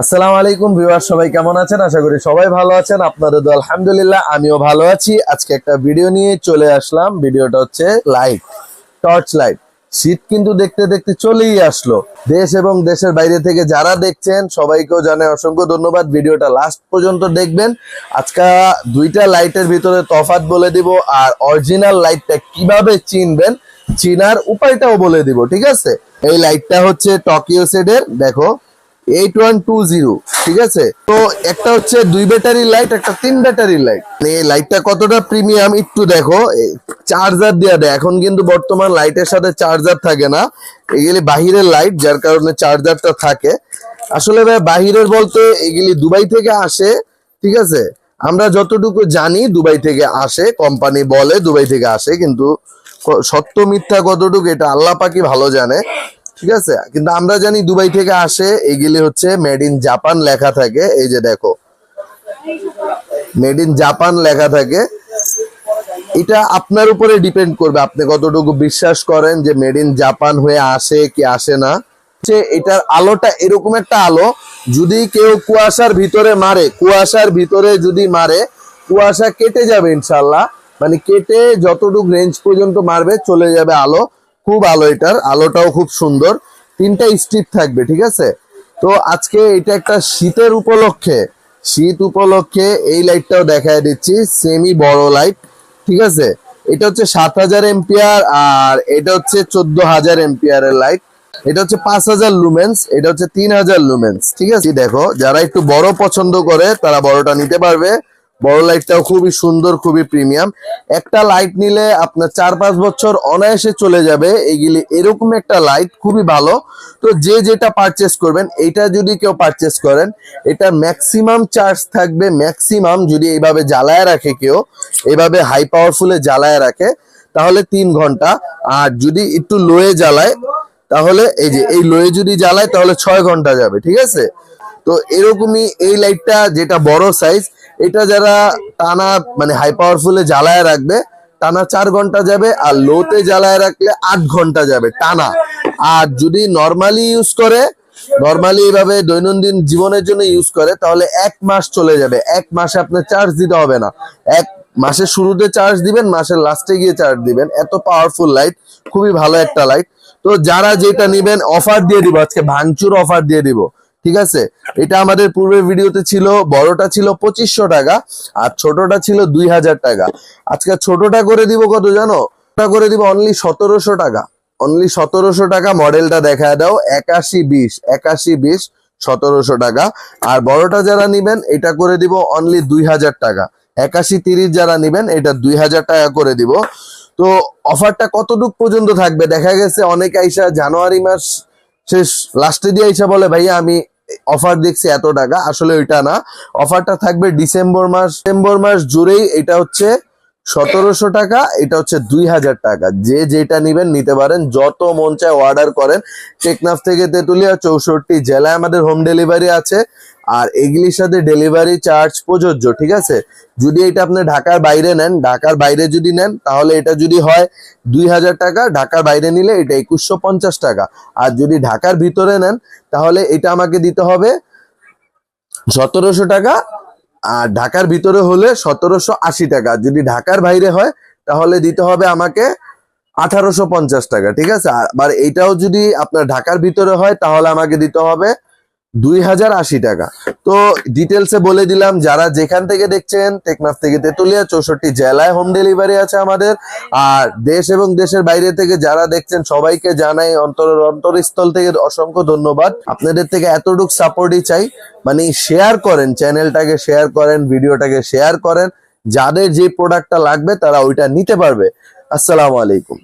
আসসালামু আলাইকুম ভিউয়ার সবাই কেমন আছেন? আশা করি সবাই ভালো আছেন। আপনাদের তো আলহামদুলিল্লাহ, আমিও ভালো আছি। আজকে একটা ভিডিও নিয়ে চলে আসলাম। ভিডিওটা হচ্ছে লাইট টর্চ লাইট শীত কিন্তু দেখতে দেখতে চলেই আসলো। দেশ এবং দেশের বাইরে থেকে যারা দেখছেন, সবাইকেও জানাই অসংখ্য ধন্যবাদ। ভিডিওটা লাস্ট পর্যন্ত দেখবেন। আজকে দুইটা লাইটের ভিতরে তফাৎ বলে দিব আর অরিজিনাল লাইটটা কীভাবে চিনবেন, চিনার উপায়টাও বলে দিব, ঠিক আছে? এই লাইটটা হচ্ছে টোকিও সেটের দেখো। এইট ওয়ান টু জিরো ঠিক আছে? তো একটা হচ্ছে দুই ব্যাটারি লাইট একটা তিন ব্যাটারি লাইট এই লাইটটা কতটা প্রিমিয়াম একটু দেখো। চার্জার দেওয়া দেয় এখন কিন্তু বর্তমান লাইটের সাথে চার্জার থাকে না। এগুলি বাহিরের লাইট যার কারণে চার্জারটা থাকে। আসলে ভাই, বাহিরের বলতে এগুলি দুবাই থেকে আসে, ঠিক আছে? আমরা যতটুকু জানি, দুবাই থেকে আসে। কোম্পানি বলে দুবাই থেকে আসে, কিন্তু সত্য মিথ্যা কতটুকু, এটা আল্লাহ পাকি ভালো জানে। ঠিক আছে? কিন্তু আমরা জানি দুবাই থেকে আসে, এগুলি হচ্ছে মেড ইন জাপান লেখা থাকে। এই যে দেখো। মেড ইন জাপান লেখা থাকে। এটা আপনার উপরে ডিপেন্ড করবে। আপনি কতটুকু বিশ্বাস করেন যে মেড ইন জাপান হয়ে আসে কি আসে না। যে এটার আলোটা এরকম একটা আলো, যদি কেউ কুয়াশার ভিতরে মারে, কুয়াশার ভিতরে যদি মারে, কুয়াশা কেটে যাবে ইনশাল্লাহ। মানে কেটে যতটুকু রেঞ্জ পর্যন্ত মারবে, চলে যাবে আলো। খুব আলো এটার, আলোটাও খুব সুন্দর। তিনটা স্ট্রিপ থাকবে, ঠিক আছে? তো আজকে এটা একটা শীতের উপলক্ষে, শীত উপলক্ষে এই লাইটটাও দেখায় দিচ্ছি সেমি বড় লাইট ঠিক আছে? এটা হচ্ছে সাত হাজার এম্পিয়ার আর এটা হচ্ছে চোদ্দ হাজার এম্পিয়ারের লাইট এটা হচ্ছে পাঁচ হাজার লুমেন্স এটা হচ্ছে তিন হাজার লুমেন্স ঠিক আছে? দেখো, যারা একটু বড় পছন্দ করে, তারা বড়টা নিতে পারবে। বড় লাইটটাও খুবই সুন্দর, খুবই প্রিমিয়াম। একটা লাইট নিলে আপনার চার পাঁচ বছর অনায়াসে চলে যাবে। এগুলি এরকম একটা লাইট, খুবই ভালো। তো যে যেটা পারচেস করবেন, এটা যদি কেউ পারচেস করেন, এটা ম্যাক্সিমাম চার্জ থাকবে ম্যাক্সিমাম যদি এইভাবে জ্বালায় রাখে কেউ, এইভাবে হাই পাওয়ারফুলে জ্বালায় রাখে, তাহলে তিন ঘণ্টা। আর যদি একটু লোয়ে জ্বালায়, তাহলে এই যে, এই লোয়ে যদি জ্বালায়, তাহলে ছয় ঘণ্টা যাবে, ঠিক আছে? তো এরকমই এই লাইটটা যেটা বড় সাইজ এটা যারা টানা মানে হাই পাওয়ারফুলে জ্বালায় রাখবে, টানা চার ঘণ্টা যাবে আর লোতে জ্বালায় রাখলে আট ঘণ্টা যাবে, টানা। আর যদি নর্মালি ইউজ করে নর্মালি এইভাবে দৈনন্দিন জীবনের জন্য ইউজ করে, তাহলে এক মাস চলে যাবে। এক মাসে আপনার চার্জ দিতে হবে না। এক মাসের শুরুতে চার্জ দিবেন, মাসের লাস্টে গিয়ে চার্জ দিবেন। এত পাওয়ারফুল লাইট খুবই ভালো একটা লাইট তো যারা যেটা নিবেন অফার দিয়ে দিব আজকে, ভাঙচুর অফার দিয়ে দিব। ঠিক আছে? এটা আমাদের পূর্বের ভিডিওতে ছিল, বড়টা ছিল পঁচিশশো টাকা, আর ছোটটা ছিল দুই হাজার টাকা। আজকে ছোটটা করে দিব কত জানো? করে দিব অনলি সতেরোশো টাকা। অনলি সতেরোশো টাকা মডেলটা দেখা দাও, একাশি বিশ একাশি বিশ, সতেরোশো টাকা। আর বড়টা যারা নিবেন, এটা করে দিব অনলি দুই হাজার টাকা। একাশি তিরিশ যারা নিবেন, এটা দুই হাজার টাকা করে দিব। তো অফারটা কতটুক পর্যন্ত থাকবে? দেখা গেছে, অনেক আইসা জানুয়ারি মাস শেষ, লাস্টে দিয়ে আইসা বলে, ভাইয়া, আমি অফার দেখছি এত টাকা। আসলে ওইটা না। অফারটা থাকবে ডিসেম্বর মাস। ডিসেম্বর মাস জুড়েই এটা হচ্ছে সতেরোশো টাকা, এটা হচ্ছে দুই হাজার টাকা। যে যেটা নিবেন, নিতে পারেন। যত মন চায় অর্ডার করেন। টেকনাফ থেকে তেতুলিয়া চৌষট্টি জেলায় আমাদের হোম ডেলিভারি আছে। আর এগুলির সাথে ডেলিভারি চার্জ প্রযোজ্য, ঠিক আছে? যদি এটা আপনি ঢাকার বাইরে নেন, ঢাকার বাইরে যদি নেন, তাহলে এটা যদি হয় দুই হাজার টাকা, ঢাকার বাইরে নিলে এটা একুশশো পঞ্চাশ টাকা। আর যদি ঢাকার ভিতরে নেন, তাহলে এটা আমাকে দিতে হবে সতেরোশো টাকা আর ঢাকার ভিতরে হলে সতেরোশো আশি টাকা। যদি ঢাকার বাইরে হয়, তাহলে দিতে হবে আমাকে আঠারোশো পঞ্চাশ টাকা, ঠিক আছে? আবার এইটাও যদি আপনার ঢাকার ভিতরে হয়, তাহলে আমাকে দিতে হবে দুই হাজার আশি টাকা। তো ডিটেলসে বলে দিলাম, যারা যেখান থেকে দেখছেন টেকনাফ থেকে তেতুলিয়া, চৌষট্টি জেলায় হোম ডেলিভারি আছে আমাদের। আর দেশ এবং দেশের বাইরে থেকে যারা দেখছেন, সবাইকে জানাই অন্তর, অন্তরস্থল থেকে অসংখ্য ধন্যবাদ। আপনাদের থেকে এতটুক সাপোর্টই চাই। মানে শেয়ার করেন চ্যানেলটাকে শেয়ার করেন ভিডিওটাকে শেয়ার করেন। যাদের যে প্রোডাক্টটা লাগবে, তারা ওইটা নিতে পারবে। আসসালামু আলাইকুম।